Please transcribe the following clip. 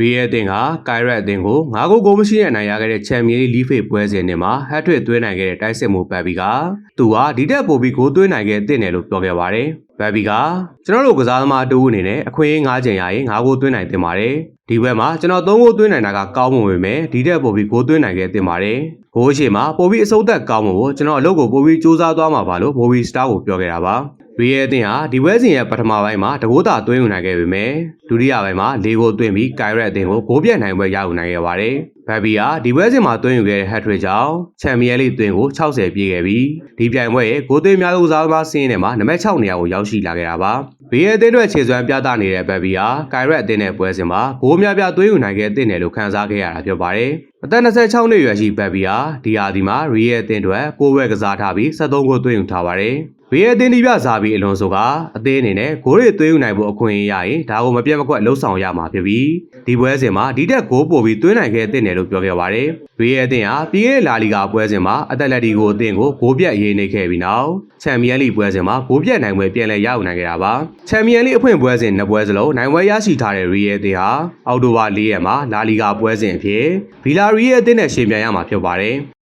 ရီယယ်အသင်းကကိုင်ရက်အသင်းကို၅ဂိုးဂိုးမရှိတဲ့အနိုင်ရခဲ့တဲ့ချန်ပီယံလိလီးဖေးပွဲစဉ်နဲ့မှာဟက်ထရစ်သွင်းနိုင်ခဲ့တဲ့တိုက်စစ်မှုပတ်ဘီကသူဟာဒီတက်ပိုပြီးဂိုးသွင်းနိုင်ခဲ့တဲ့တယ်လို့ပြောခဲ့ပါတယ်။ပတ်ဘီကကျွန်တော်တို့ကစားသမားအတူအနေနဲ့အခွင့်အရေး၅ချိန်ရရင်၅ဂိုးသွင်းနိုင်တင်ပါတယ်။ဒီဘက်မှာကျွန်တော်၃ဂိုးသွင်းနိုင်တာကကောင်းမွန်ပေမဲ့ဒီတက်ပိုပြီးဂိုးသွင်းနိုင်ခဲ့တင်ပါတယ်။ဂိုးရှိမှာပိုပြီးအစိုးသက်ကောင်းမှုကိုကျွန်တော်အလုပ်ကိုပိုပြီးစူးစမ်းသွားမှာပါလို့မိုဘီစတာကိုပြောခဲ့တာပါ။ ရီယယ်အသင်းဟာဒီပွဲစဉ်ရဲ့ပထမပိုင်းမှာတကိုးတာသွင်းယူနိုင်ခဲ့ပေမဲ့ဒုတိယပိုင်းမှာ၄ဂိုးသွင်းပြီးကိုင်ရက်အသင်းကိုဂိုးပြတ်နိုင်ပွဲရယူနိုင်ခဲ့ပါတယ်။ဘက်ဘီဟာဒီပွဲစဉ်မှာသွင်းယူခဲ့တဲ့ဟက်ထရစ်ကြောင့်ချန်ပီယံလိသွင်းကို60ပြည့်ခဲ့ပြီးဒီပြိုင်ပွဲရဲ့ဂိုးသွင်းများသောကစားသမားစင်းထဲမှာနံပါတ်6နေရာကိုရောက်ရှိလာခဲ့တာပါ။ရီယယ်အသင်းအတွက်ခြေစွမ်းပြသနေတဲ့ဘက်ဘီဟာကိုင်ရက်အသင်းရဲ့ပွဲစဉ်မှာဂိုးများပြသွင်းယူနိုင်ခဲ့တဲ့တယ်လို့ခန်းစားခဲ့ရတာဖြစ်ပါတယ်။အသက်26နှစ်အရွယ်ရှိဘက်ဘီဟာဒီဟာဒီမှာရီယယ်အသင်းအတွက်ကိုယ်ဝဲကစားထားပြီး73ဂိုးသွင်းယူထားပါတယ်။ ဘေးအသင်းဒီပြစားပြီးအလွန်ဆိုကအသင်းအနေနဲ့ဂိုးတွေသွင်းယူနိုင်ဖို့အခွင့်အရေးရရင်ဒါကိုမပြတ်မကွက်လှုပ်ဆောင်ရမှာဖြစ်ပြီးဒီပွဲစဉ်မှာဒီတက်ဂိုးပို့ပြီးသွင်းနိုင်ခဲ့တဲ့တယ်လို့ပြောခဲ့ပါတယ်။ဘေးအသင်းဟာပြီးခဲ့တဲ့လာလီဂါပွဲစဉ်မှာအသက်လက်တီကိုအသင်းကိုဂိုးပြတ်ရေးနေခဲ့ပြီးနောက်ချန်ပီယံလိပွဲစဉ်မှာဂိုးပြတ်နိုင်ပွဲပြန်လည်ရယူနိုင်ခဲ့တာပါ။ချန်ပီယံလိအဖွင့်ပွဲစဉ်နှစ်ပွဲစလုံးနိုင်ပွဲရရှိထားတဲ့ရီယယ်အသင်းဟာအောက်တိုဘာ၄ရက်မှာလာလီဂါပွဲစဉ်အဖြစ်ဗီလာရီယယ်အသင်းနဲ့ရှင်ပြိုင်ရမှာဖြစ်ပါတယ်။